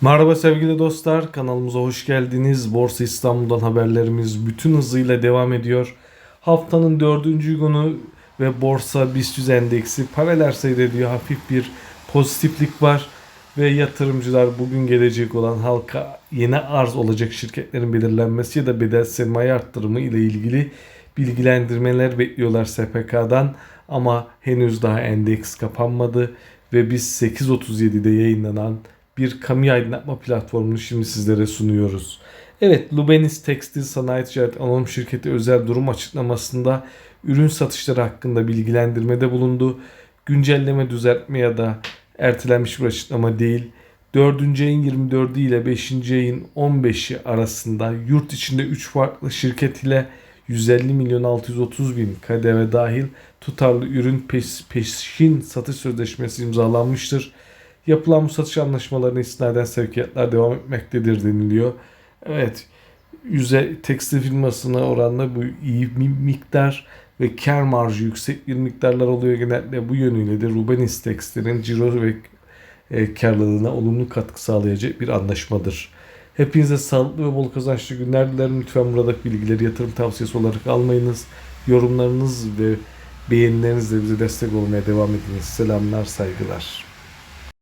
Merhaba sevgili dostlar, kanalımıza hoş geldiniz. Borsa İstanbul'dan haberlerimiz bütün hızıyla devam ediyor. Haftanın dördüncü günü ve borsa BIST 100 endeksi paralel seyrediyor. Hafif bir pozitiflik var ve yatırımcılar bugün gelecek olan halka yeni arz olacak şirketlerin belirlenmesi ya da bedel sermaye arttırımı ile ilgili bilgilendirmeler bekliyorlar SPK'dan ama henüz daha endeks kapanmadı ve biz 8.37'de yayınlanan bir kamu aydınlatma platformunu şimdi sizlere sunuyoruz. Evet, Lubenis Tekstil Sanayi Ticaret Anonim Şirketi özel durum açıklamasında ürün satışları hakkında bilgilendirmede bulundu. Güncelleme, düzeltme ya da ertelenmiş bir açıklama değil. 4. ayın 24'ü ile 5. ayın 15'i arasında yurt içinde 3 farklı şirket ile 150 milyon 630 bin KDV dahil tutarlı ürün peş, peşin satış sözleşmesi imzalanmıştır. Yapılan bu satış anlaşmalarına istinaden sevkiyatlar devam etmektedir deniliyor. Evet, yüze tekstil firmasına oranla bu iyi bir miktar ve kar marjı yüksek bir miktarlar oluyor genellikle bu yönüyle de Rubenis Tekstil'in ciro ve e, karlılığına olumlu katkı sağlayacak bir anlaşmadır. Hepinize sağlıklı ve bol kazançlı günler dilerim. Lütfen buradaki bilgileri yatırım tavsiyesi olarak almayınız. Yorumlarınız ve beğenilerinizle bize destek olmaya devam ediniz. Selamlar, saygılar.